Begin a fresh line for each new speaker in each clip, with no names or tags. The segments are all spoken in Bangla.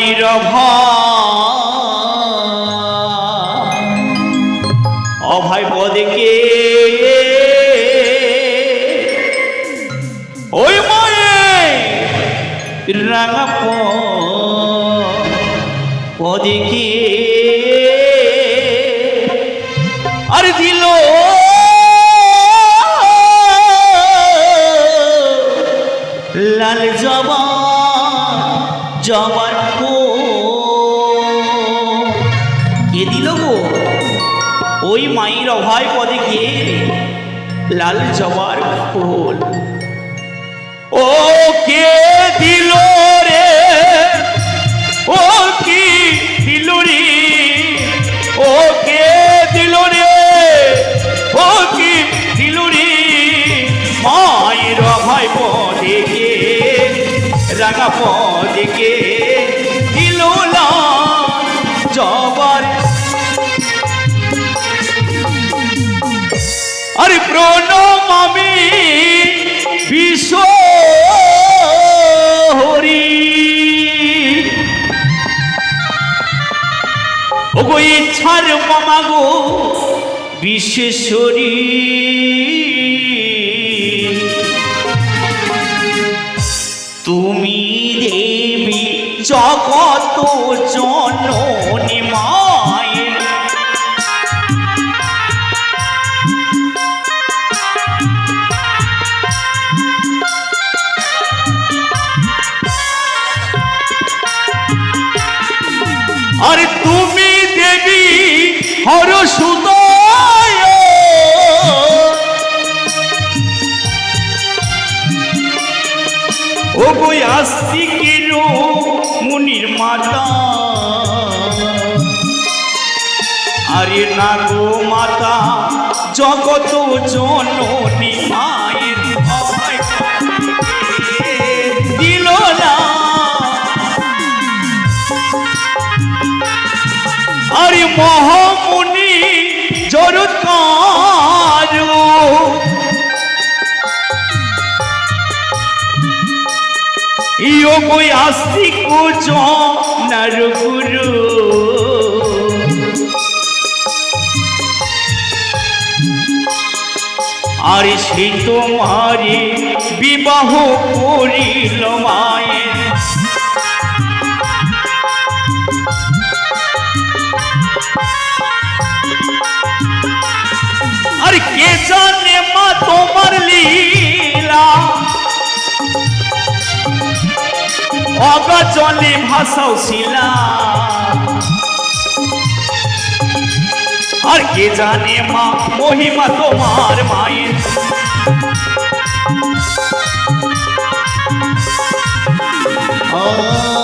মায়ের অভয় পদকে ওই মায়ে রাঙা মায়ের অভয় পদে কে লাল জবার ফুল ও কে দিল রে? ও কি দিল রে? ও কে দিল রে? ও কি দিল রে? মায়ের অভয় পদে কে রাঙা পদে কে ইচ্ছার মামা গো বিশ্বেশ্বরী তুমি দেবী জগত জননী মায়ের। আর তুমি হর সুদয়। ও বই মুনির মাতা। আরে না গো মাতা জগত জননী মায়ের দিল না। আরে মহামুনি ইয়ো কই আস্তিক জনার গুরু। আর সে তোমারি বিবাহ করিল মায়ের অগচলে ভাসাও শিলা আর কে জানে মা মহিমা তোমার মায়ের?
সারে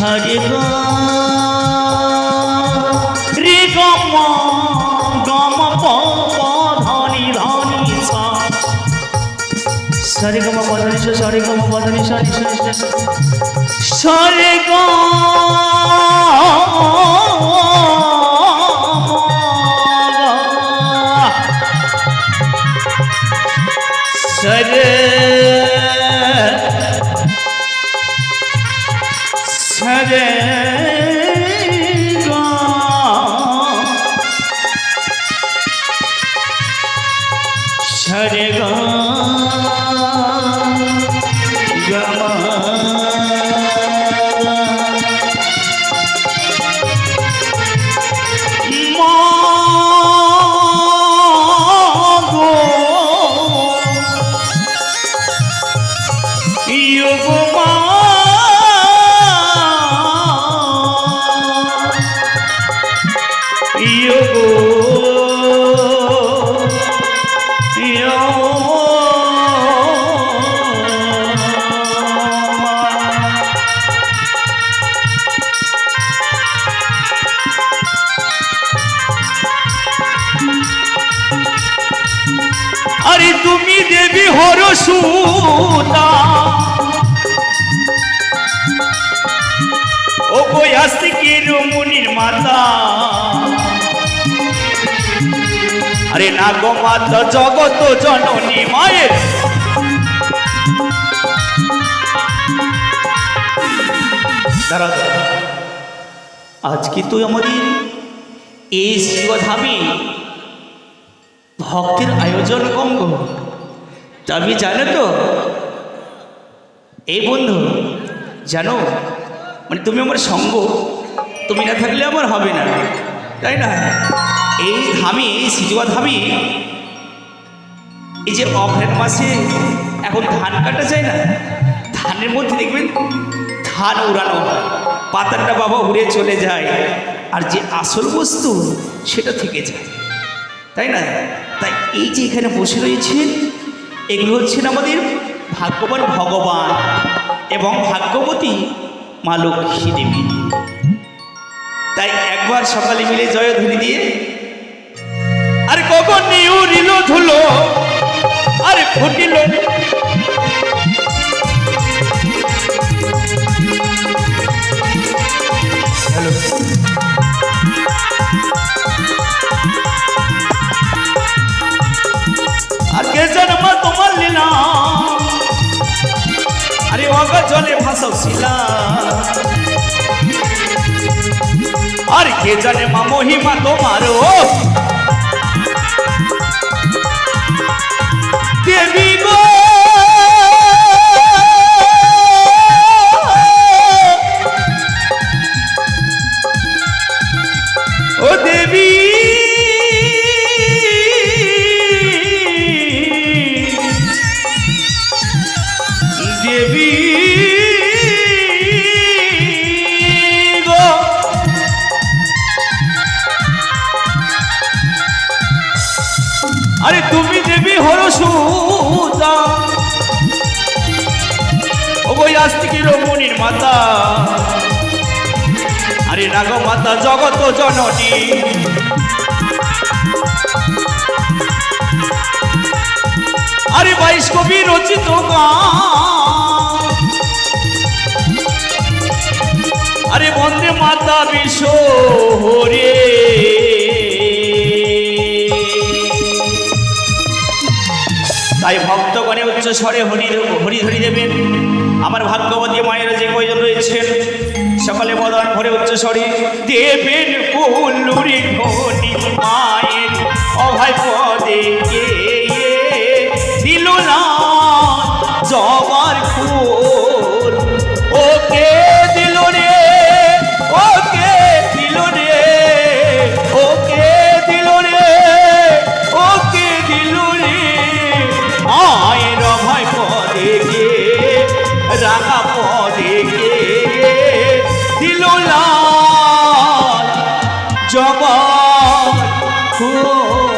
সারে রে গম গম ধনি ধনি সারে। গম পধনি সারে গম পধনি সারি সারি সারে সরে हरे गो
সুতা। ও কই আসিকি রমুনির আরে না গো মাতা জগত জননী মায়ের। আজ কি তুই আমাদের এই শিবধামে ভক্তের আয়োজন কম গো। কঙ্গ তবে জানো তো? এই বন্ধু, জানো? মানে তুমি আমার সঙ্গ, তুমি না থাকলে আমার হবে না। তাই না? এই ধামে সিজুয়া ধামে, এই যে অঘ্রাণ মাসে এখন ধান কাটা যায় না, ধানের মধ্যে দেখবেন ধান উড়ানো পাতাটা বাবা উড়ে চলে যায়, আর যে আসল বস্তু সেটা থেকে যায়। তাই না? তাই এই যে এখানে বসে রয়েছেন এগুলো হচ্ছেন আমাদের ভাগ্যবান ভগবান এবং ভাগ্যবতী মা লক্ষ্মী দেবী। তাই একবার সকালে মিলে জয়ধ্বনি দিয়ে, আরে কখন নিউরিল ধুলো? আরে ফুটিল লীলা আরে অগ জলে ভাসাও শিলা আর কে জানে মা মহিমা তোমার দেবী আস্তিকি রমণীর মাতা। আরে নাগ মাতা জগত জননী। আরে বাইশ কবি রচিত আরে বন্দে মাতা বিশ্ব হরে। তাই ভক্তগণে উচ্চ স্বরে হরি হরি ধরি দেবেন। আমার ভাগ্যবতী মায়ের যে কয়জন রয়েছেন সকালে বদন ভরে উচ্চ স্বরে দেবেন কুলুরি ধনি মায়ের অভয় রাঙা পরে গে দিল জবা ফুল।